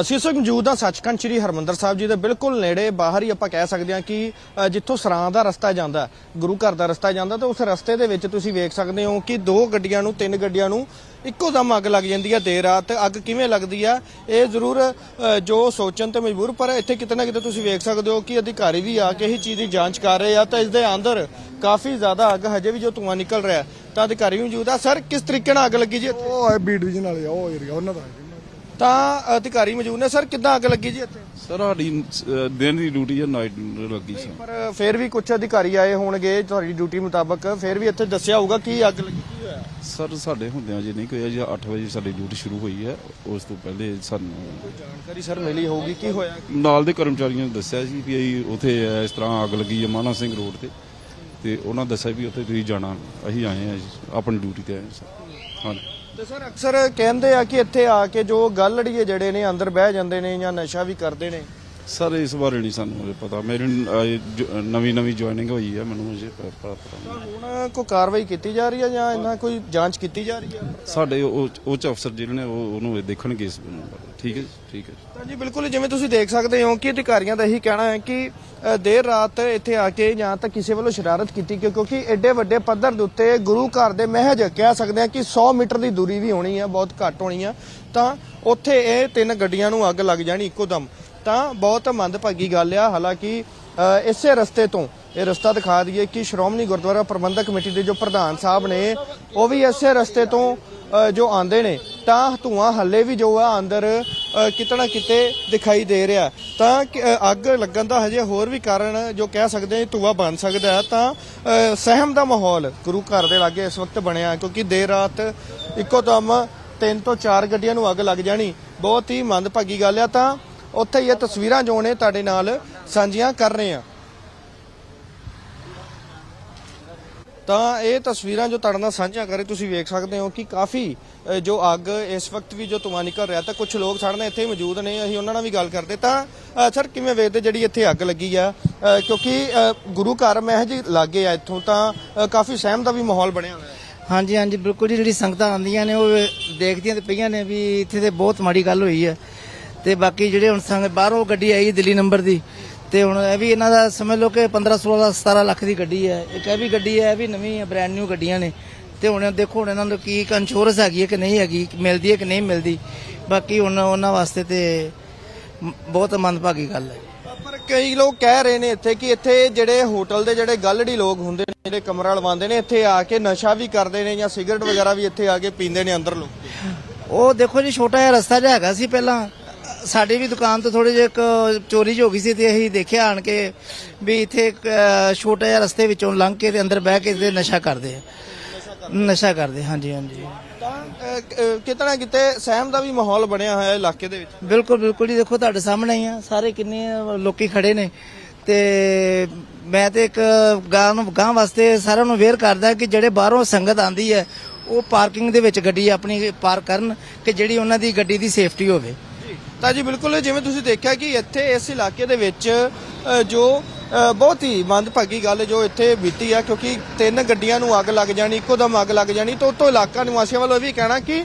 ਅਸੀਂ ਇਸ ਵਕਤ ਮੌਜੂਦ ਹਾਂ ਸੱਚਖੰਡ ਸ੍ਰੀ ਹਰਮੰਦਰ ਸਾਹਿਬ ਜੀ ਦੇ ਬਿਲਕੁਲ ਨੇੜੇ। ਬਾਹਰ ਹੀ ਆਪਾਂ ਕਹਿ ਸਕਦੇ ਹਾਂ ਕਿ ਜਿੱਥੋਂ ਸਰਾਂ ਦਾ ਰਸਤਾ ਜਾਂਦਾ ਗੁਰੂ ਘਰ ਦਾ ਰਸਤਾ ਜਾਂਦਾ ਤੇ ਉਸ ਰਸਤੇ ਦੇ ਵਿੱਚ ਤੁਸੀਂ ਵੇਖ ਸਕਦੇ ਹੋ ਕਿ ਦੋ ਗੱਡੀਆਂ ਨੂੰ ਤਿੰਨ ਗੱਡੀਆਂ ਨੂੰ ਇੱਕੋ ਦਮ ਅੱਗ ਲੱਗ ਜਾਂਦੀ ਹੈ ਦੇਰ ਰਾਤ। ਅੱਗ ਕਿਵੇਂ ਲੱਗਦੀ ਆ ਇਹ ਜ਼ਰੂਰ ਜੋ ਸੋਚਣ ਤੇ ਮਜਬੂਰ ਪਰ ਇੱਥੇ ਕਿਤੇ ਨਾ ਕਿਤੇ ਤੁਸੀਂ ਵੇਖ ਸਕਦੇ ਹੋ ਕਿ ਅਧਿਕਾਰੀ ਵੀ ਆ ਕੇ ਇਹ ਚੀਜ਼ ਦੀ ਜਾਂਚ ਕਰ ਰਹੇ ਆ ਤਾਂ ਇਸ ਦੇ ਅੰਦਰ ਕਾਫੀ ਜ਼ਿਆਦਾ ਅੱਗ ਹਜੇ ਵੀ ਜੋ ਧੂੰਆਂ ਨਿਕਲ ਰਿਹਾ ਤਾਂ ਅਧਿਕਾਰੀ ਵੀ ਮੌਜੂਦ ਆ। ਸਰ ਕਿਸ ਤਰੀਕੇ ਨਾਲ ਅੱਗ ਲੱਗੀ ਜੀ ਉਹ ਬੀ ਡਿਵੀਜ਼ਨ ਵਾਲੇ ਆ, ਉਹ ਏਰੀਆ ਉਹਨਾਂ ਦਾ ਜੀ। ਤਾਂ ਅਧਿਕਾਰੀ ਮੌਜੂਦ ਨੇ। ਸਰ ਕਿੱਦਾਂ ਅੱਗ ਲੱਗੀ ਜੀ ਇੱਥੇ? ਸਰ ਸਾਡੀ ਅਹ, ਦਿਨ ਦੀ ਡਿਊਟੀ ਹੈ ਨਾਈਟ ਲੱਗੀ ਸੀ। ਪਰ ਫਿਰ ਵੀ ਕੁਝ ਅਧਿਕਾਰੀ ਆਏ ਹੋਣਗੇ ਤੁਹਾਡੀ ਡਿਊਟੀ ਮੁਤਾਬਕ। ਫਿਰ ਵੀ ਇੱਥੇ ਦੱਸਿਆ ਹੋਊਗਾ ਕੀ ਅੱਗ ਲੱਗੀ ਕੀ ਹੋਇਆ? ਸਰ ਸਾਡੇ ਹੁੰਦਿਆਂ ਜੇ ਨਹੀਂ ਕੋਈ ਅਜੇ 8 ਵਜੇ ਸਾਡੀ ਡਿਊਟੀ ਸ਼ੁਰੂ ਹੋਈ ਹੈ। ਉਸ ਤੋਂ ਪਹਿਲੇ ਸਾਨੂੰ ਜਾਣਕਾਰੀ ਸਰ ਮਿਲੀ ਹੋਊਗੀ ਕੀ ਹੋਇਆ? ਨਾਲ ਦੇ ਕਰਮਚਾਰੀਆਂ ਨੇ ਦੱਸਿਆ ਸੀ ਵੀ ਅਸੀਂ ਉਥੇ ਇਸ ਤਰ੍ਹਾਂ ਅੱਗ ਲੱਗੀ ਹੈ ਮਾਨਾ ਸਿੰਘ ਰੋਡ ਤੇ। ਤੇ ਉਹਨਾਂ ਦੱਸਿਆ ਵੀ ਉੱਥੇ ਤੁਸੀਂ ਜਾਣਾ ਅਸੀਂ ਆਏ ਹਾਂ ਜੀ, ਆਪਣੀ ਡਿਊਟੀ ਤੇ ਆਏ ਹਾਂ ਸਰ। ਹਾਂਜੀ। ਤੇ ਸਰ ਅਕਸਰ ਕਹਿੰਦੇ ਆ ਕਿ ਇੱਥੇ ਆ ਕੇ ਜੋ ਗੱਲੜੀਏ ਜਿਹੜੇ ਨੇ ਅੰਦਰ ਬਹਿ ਜਾਂਦੇ ਨੇ ਜਾਂ ਨਸ਼ਾ ਵੀ ਕਰਦੇ ਨੇ। ਸਰ ਇਸ ਬਾਰੇ ਨਹੀਂ ਸਾਨੂੰ ਹਜੇ ਪਤਾ। ਮੇਰੀ ਨਵੀਂ ਨਵੀਂ ਜੁਆਇਨਿੰਗ ਹੋਈ ਹੈ ਮੈਨੂੰ ਪ- ਪਤਾ ਹੁਣ ਕੋਈ ਕਾਰਵਾਈ ਕੀਤੀ ਜਾ ਰਹੀ ਹੈ ਜਾਂ ਇਹਨਾਂ ਕੋਈ ਜਾਂਚ ਕੀਤੀ ਜਾ ਰਹੀ ਹੈ ਸਾਡੇ ਉਹ ਉੱਚ ਅਫਸਰ ਜਿਹੜੇ ਨੇ ਉਹ ਉਹਨੂੰ ਦੇਖਣਗੇ ਇਸ ਬਾਰੇ ਠੀਕ ਹੈ ਠੀਕ ਹੈ ਤਾਂ ਜੀ ਬਿਲਕੁਲ ਜਿਵੇਂ ਤੁਸੀਂ ਦੇਖ ਸਕਦੇ ਹੋ ਕਿ ਅਧਿਕਾਰੀਆਂ ਦਾ ਇਹੀ ਕਹਿਣਾ ਹੈ ਕਿ ਦੇਰ ਰਾਤ ਇੱਥੇ ਆ ਕੇ ਜਾਂ ਤਾਂ ਕਿਸੇ ਵੱਲੋਂ ਸ਼ਰਾਰਤ ਕੀਤੀ ਕਿਉਂਕਿ ਐਡੇ ਵੱਡੇ ਪੱਧਰ ਦੇ ਉੱਤੇ ਗੁਰੂ ਘਰ ਦੇ ਮਹਿਜ ਕਹਿ ਸਕਦੇ ਹਾਂ ਕਿ 100 ਮੀਟਰ ਦੀ ਦੂਰੀ ਵੀ ਹੋਣੀ ਹੈ ਬਹੁਤ ਘੱਟ ਹੋਣੀ ਆ। ਤਾਂ ਉੱਥੇ ਇਹ ਤਿੰਨ ਗੱਡੀਆਂ ਨੂੰ ਅੱਗ ਲੱਗ ਜਾਣੀ ਇੱਕੋ ਦਮ ਤਾਂ ਬਹੁਤ ਮੰਦਭਾਗੀ ਗੱਲ ਆ। ਹਾਲਾਂਕਿ ਇਸੇ ਰਸਤੇ ਤੋਂ ਇਹ ਰਸਤਾ ਦਿਖਾ ਦਈਏ ਕਿ ਸ਼੍ਰੋਮਣੀ ਗੁਰਦੁਆਰਾ ਪ੍ਰਬੰਧਕ ਕਮੇਟੀ ਦੇ ਜੋ ਪ੍ਰਧਾਨ ਸਾਹਿਬ ਨੇ, ਉਹ ਵੀ ਇਸੇ ਰਸਤੇ ਤੋਂ ਜੋ ਆਂਦੇ ਨੇ। ਤਾਂ ਧੂਆਂ ਹੱਲੇ ਵੀ ਜੋ ਆ ਅੰਦਰ ਅ, ਕਿਤੇ ਨਾ ਕਿਤੇ ਦਿਖਾਈ ਦੇ ਰਿਹਾ। ਤਾਂ ਕਿ, ਅੱਗ ਲੱਗਣ ਦਾ ਹਜੇ ਹੋਰ ਵੀ ਕਾਰਨ ਜੋ ਕਹਿ ਸਕਦੇ ਹਾਂ ਧੂਆ ਬਣ ਸਕਦਾ ਹੈ। ਤਾਂ ਸਹਿਮ ਦਾ ਮਾਹੌਲ ਗੁਰੂ ਘਰ ਦੇ ਲਾਗੇ ਇਸ ਵਕਤ ਬਣਿਆ ਕਿਉਂਕਿ ਦੇਰ ਰਾਤ ਇੱਕੋ ਦਮ ਤਿੰਨ ਤੋਂ ਚਾਰ ਗੱਡੀਆਂ ਨੂੰ ਅੱਗ ਲੱਗ ਜਾਣੀ। ਬਹੁਤ ਹੀ ਮੰਦਭਾਗੀ ਗੱਲ ਆ। ਤਾਂ ਉੱਥੇ ਇਹ ਤਸਵੀਰਾਂ ਜੋ ਨੇ ਤੁਹਾਡੇ ਨਾਲ ਸਾਂਝੀਆਂ ਕਰ ਰਹੇ ਆ ਤਾਂ ਇਹ ਤਸਵੀਰਾਂ ਜੋ ਤੁਹਾਡੇ ਨਾਲ ਸਾਂਝੀਆਂ ਕਰੇ ਤੁਸੀਂ ਵੇਖ ਸਕਦੇ ਹੋ ਕਿ ਕਾਫੀ ਜੋ ਅੱਗ ਇਸ ਵਕਤ ਵੀ ਜੋ ਧੂੰਆਂ ਨਿਕਲ ਰਿਹਾ ਤਾਂ ਕੁਝ ਲੋਕ ਸਾਡੇ ਨਾਲ ਇੱਥੇ ਮੌਜੂਦ ਨੇ, ਅਸੀਂ ਉਹਨਾਂ ਨਾਲ ਵੀ ਗੱਲ ਕਰਦੇ। ਤਾਂ ਸਰ, ਕਿਵੇਂ ਵੇਖਦੇ ਜਿਹੜੀ ਇੱਥੇ ਅੱਗ ਲੱਗੀ ਆ? ਕਿਉਂਕਿ ਗੁਰੂ ਘਰ ਮਹਿਜ ਲਾਗੇ ਆ ਇੱਥੋਂ ਤਾਂ ਕਾਫੀ ਸਹਿਮ ਦਾ ਵੀ ਮਾਹੌਲ ਬਣਿਆ ਹੋਇਆ ਹੈ। ਹਾਂਜੀ ਹਾਂਜੀ, ਬਿਲਕੁਲ ਜੀ, ਜਿਹੜੀ ਸੰਗਤਾਂ ਆਉਂਦੀਆਂ ਨੇ, ਉਹ ਦੇਖਦੀਆਂ ਤੇ ਪਈਆਂ ਨੇ ਵੀ ਇੱਥੇ ਤੇ ਬਹੁਤ ਮਾੜੀ ਗੱਲ ਹੋਈ ਹੈ। ਤੇ ਬਾਕੀ ਜਿਹੜੇ ਹੁਣ ਸੰਗ, ਬਾਹਰੋਂ ਗੱਡੀ ਆਈ ਦਿੱਲੀ ਨੰਬਰ ਦੀ ਤੇ ਹੁਣ ਇਹ ਵੀ ਇਹਨਾਂ ਦਾ ਸਮਝ ਲਓ ਕਿ 15 16 17 ਲੱਖ ਦੀ ਗੱਡੀ ਹੈ। ਇੱਕ ਇਹ ਵੀ ਗੱਡੀ ਹੈ ਇਹ ਵੀ ਨਵੀਂ ਹੈ ਬ੍ਰਾਂਡ ਨਿਊ ਗੱਡੀਆਂ ਨੇ। ਤੇ ਹੁਣ ਦੇਖੋ ਹੁਣ ਇਹਨਾਂ ਨੂੰ ਕੀ ਇੰਸ਼ੋਰੈਂਸ ਹੈਗੀ ਹੈ ਕਿ ਨਹੀਂ ਹੈਗੀ ਮਿਲਦੀ ਹੈ ਕਿ ਨਹੀਂ ਮਿਲਦੀ। ਬਾਕੀ ਹੁਣ ਉਹਨਾਂ ਵਾਸਤੇ ਤੇ ਬਹੁਤ ਮੰਦਭਾਗੀ ਗੱਲ ਹੈ। ਪਰ ਕਈ ਲੋਕ ਕਹਿ ਰਹੇ ਨੇ ਇੱਥੇ ਕਿ ਇੱਥੇ ਜਿਹੜੇ ਹੋਟਲ ਦੇ ਜਿਹੜੇ ਗੱਲੜੀ ਲੋਕ ਹੁੰਦੇ ਨੇ ਜਿਹੜੇ ਕਮਰਾ ਲਵਾਉਂਦੇ ਨੇ ਇੱਥੇ ਆ ਕੇ ਨਸ਼ਾ ਵੀ ਕਰਦੇ ਨੇ ਜਾਂ ਸਿਗਰਟ ਵਗੈਰਾ ਵੀ ਇੱਥੇ ਆ ਕੇ ਪੀਂਦੇ ਨੇ ਅੰਦਰ। ਲੋਕ ਉਹ ਦੇਖੋ ਜੀ ਛੋਟਾ ਜਿਹਾ ਰਸਤਾ ਜਿਹਾ ਹੈਗਾ ਸੀ ਪਹਿਲਾਂ। ਸਾਡੀ ਵੀ ਦੁਕਾਨ ਤੋਂ ਥੋੜੀ ਜਿਹੀ ਇੱਕ ਚੋਰੀ ਹੋ ਗਈ ਸੀ ਤੇ ਅਸੀਂ ਦੇਖਿਆ ਆਣ ਕੇ ਵੀ ਇੱਥੇ ਇੱਕ, ਛੋਟਾ ਜਿਹਾ ਰਸਤੇ ਵਿੱਚੋਂ ਲੰਘ ਕੇ ਤੇ ਅੰਦਰ ਬਹਿ ਕੇ ਤੇ ਨਸ਼ਾ ਕਰਦੇ ਆ। ਨਸ਼ਾ ਕਰਦੇ ਹਾਂਜੀ ਹਾਂਜੀ। ਤਾਂ ਕਿਤੇ ਨਾ ਕਿਤੇ ਸਹਿਮ ਦਾ ਵੀ ਮਾਹੌਲ ਬਣਿਆ ਹੋਇਆ ਹੈ ਇਲਾਕੇ ਦੇ ਵਿੱਚ? ਬਿਲਕੁਲ ਬਿਲਕੁਲ ਜੀ ਦੇਖੋ ਤੁਹਾਡੇ ਸਾਹਮਣੇ ਹੀ ਆ ਸਾਰੇ ਕਿੰਨੇ ਲੋਕੀ ਖੜੇ ਨੇ। ਤੇ ਮੈਂ ਤੇ ਇੱਕ ਗਾਂ ਨੂੰ ਗਾਂ ਵਾਸਤੇ ਸਾਰਿਆਂ ਨੂੰ ਵੇਅਰ ਕਰਦਾ ਕਿ ਜਿਹੜੇ ਬਾਹਰੋਂ ਸੰਗਤ ਆਂਦੀ ਹੈ ਉਹ ਪਾਰਕਿੰਗ ਦੇ ਵਿੱਚ ਗੱਡੀ ਆਪਣੀ ਪਾਰਕ ਕਰਨ ਕਿ ਜਿਹੜੀ ਉਹਨਾਂ ਦੀ ਗੱਡੀ ਦੀ ਸੇਫਟੀ ਹੋਵੇ। ਤਾਂ ਜੀ ਬਿਲਕੁਲ, ਜਿਵੇਂ ਤੁਸੀਂ ਦੇਖਿਆ ਕਿ ਇੱਥੇ ਇਸ ਇਲਾਕੇ ਦੇ ਵਿੱਚ ਜੋ ਬਹੁਤ ਹੀ ਮੰਦਭਾਗੀ ਗੱਲ ਜੋ ਇੱਥੇ ਬੀਤੀ ਆ, ਕਿਉਂਕਿ ਤਿੰਨ ਗੱਡੀਆਂ ਨੂੰ ਅੱਗ ਲੱਗ ਜਾਣੀ, ਇੱਕੋ ਦਮ ਅੱਗ ਲੱਗ ਜਾਣੀ, ਤੋਂ ਤੋਂ ਇਲਾਕਾ ਨਿਵਾਸੀਆਂ ਵੱਲੋਂ ਇਹ ਵੀ ਕਹਿਣਾ ਕਿ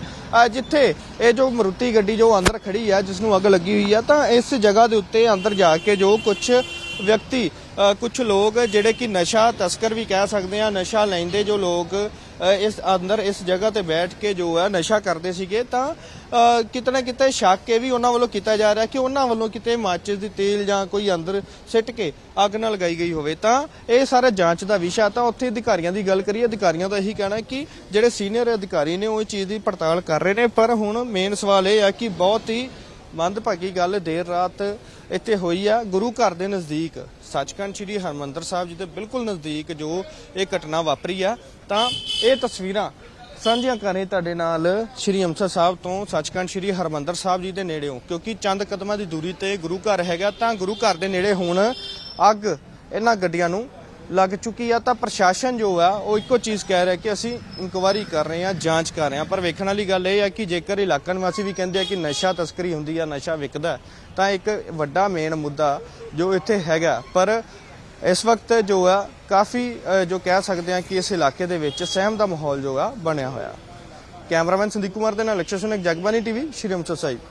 ਜਿੱਥੇ ਇਹ ਜੋ ਮਰੂਤੀ ਗੱਡੀ ਜੋ ਅੰਦਰ ਖੜੀ ਆ ਜਿਸ ਨੂੰ ਅੱਗ ਲੱਗੀ ਹੋਈ ਆ, ਤਾਂ ਇਸ ਜਗ੍ਹਾ ਦੇ ਉੱਤੇ ਅੰਦਰ ਜਾ ਕੇ ਜੋ ਕੁਝ ਵਿਅਕਤੀ ਕੁਝ ਲੋਕ ਜਿਹੜੇ ਕਿ ਨਸ਼ਾ ਤਸਕਰ ਵੀ ਕਹਿ ਸਕਦੇ ਆ ਨਸ਼ਾ ਲੈਂਦੇ ਜੋ ਲੋਕ ਇਸ ਅੰਦਰ ਇਸ ਜਗ੍ਹਾ ਤੇ ਬੈਠ ਕੇ ਜੋ ਹੈ ਨਸ਼ਾ ਕਰਦੇ ਸੀਗੇ ਤਾਂ ਅ, ਕਿਤੇ ਨਾ ਕਿਤੇ ਸ਼ੱਕ ਇਹ ਵੀ ਉਹਨਾਂ ਵੱਲੋਂ ਕੀਤਾ ਜਾ ਰਿਹਾ ਕਿ ਉਹਨਾਂ ਵੱਲੋਂ ਕਿਤੇ ਮਾਚਿਸ ਦੀ ਤੇਲ ਜਾਂ ਕੋਈ ਅੰਦਰ ਸਿੱਟ ਕੇ ਅੱਗ ਨਾਲ ਲਗਾਈ ਗਈ ਹੋਵੇ। ਤਾਂ ਇਹ ਸਾਰਾ ਜਾਂਚ ਦਾ ਵਿਸ਼ਾ ਤਾਂ ਉੱਥੇ ਅਧਿਕਾਰੀਆਂ ਦੀ ਗੱਲ ਕਰੀਏ ਅਧਿਕਾਰੀਆਂ ਦਾ ਇਹੀ ਕਹਿਣਾ ਕਿ ਜਿਹੜੇ ਸੀਨੀਅਰ ਅਧਿਕਾਰੀ ਨੇ ਉਹ ਇਹ ਚੀਜ਼ ਦੀ ਪੜਤਾਲ ਕਰ ਰਹੇ ਨੇ ਪਰ ਹੁਣ ਮੇਨ ਸਵਾਲ ਇਹ ਹੈ ਕਿ ਬਹੁਤ ਹੀ ਮੰਦਭਾਗੀ ਗੱਲ ਦੇਰ ਰਾਤ ਇੱਥੇ ਹੋਈ ਆ ਗੁਰੂ ਘਰ ਦੇ ਨਜ਼ਦੀਕ। ਸੱਚਖੰਡ ਸ੍ਰੀ ਹਰਮੰਦਰ ਸਾਹਿਬ ਜੀ ਦੇ ਬਿਲਕੁਲ ਨਜ਼ਦੀਕ ਜੋ ਇਹ ਘਟਨਾ ਵਾਪਰੀ ਆ, ਤਾਂ ਇਹ ਤਸਵੀਰਾਂ ਸਾਂਝੀਆਂ ਕਰੇ ਤੁਹਾਡੇ ਨਾਲ ਸ੍ਰੀ ਅੰਮ੍ਰਿਤਸਰ ਸਾਹਿਬ ਤੋਂ ਸੱਚਖੰਡ ਸ੍ਰੀ ਹਰਮੰਦਰ ਸਾਹਿਬ ਜੀ ਦੇ ਨੇੜਿਓਂ, ਕਿਉਂਕਿ ਚੰਦ ਕਦਮਾਂ ਦੀ ਦੂਰੀ ਤੇ ਗੁਰੂ ਘਰ ਹੈਗਾ, ਤਾਂ ਗੁਰੂ ਘਰ ਦੇ ਨੇੜੇ ਹੁਣ ਅੱਗ ਇਹਨਾਂ ਗੱਡੀਆਂ ਨੂੰ ਲੱਗ ਚੁੱਕੀ ਆ, ਤਾਂ ਪ੍ਰਸ਼ਾਸਨ ਜੋ ਆ, ਉਹ ਇੱਕੋ ਚੀਜ਼ ਕਹਿ ਰਿਹਾ ਕਿ ਅਸੀਂ ਇਨਕੁਆਇਰੀ ਕਰ ਰਹੇ ਹਾਂ, ਜਾਂਚ ਕਰ ਰਹੇ ਹਾਂ। ਪਰ ਵੇਖਣ ਵਾਲੀ ਗੱਲ ਇਹ ਹੈ ਕਿ ਜੇਕਰ ਇਲਾਕਾ ਨਿਵਾਸੀ ਵੀ ਕਹਿੰਦੇ ਆ ਕਿ ਨਸ਼ਾ ਤਸਕਰੀ ਹੁੰਦੀ ਆ, ਨਸ਼ਾ ਵਿਕਦਾ, ਤਾਂ ਇੱਕ ਵੱਡਾ ਮੇਨ ਮੁੱਦਾ ਜੋ ਇੱਥੇ ਹੈਗਾ। ਪਰ ਇਸ ਵਕਤ ਜੋ ਆ, ਕਾਫੀ ਜੋ ਕਹਿ ਸਕਦੇ ਆ ਕਿ ਇਸ ਇਲਾਕੇ ਦੇ ਵਿੱਚ ਸਹਿਮ ਦਾ ਮਾਹੌਲ ਜੋ ਆ, ਬਣਿਆ ਹੋਇਆ। ਕੈਮਰਾਮੈਨ ਸੰਦੀਪ ਕੁਮਾਰ ਦੇ ਨਾਲ ਲਕਸ਼ਯ ਸੁਨਕ ਜਗਬਾਨੀ ਟੀਵੀ ਸ਼੍ਰੀ ਅੰਮ੍ਰਿਤਸਰ ਸਾਹਿਬ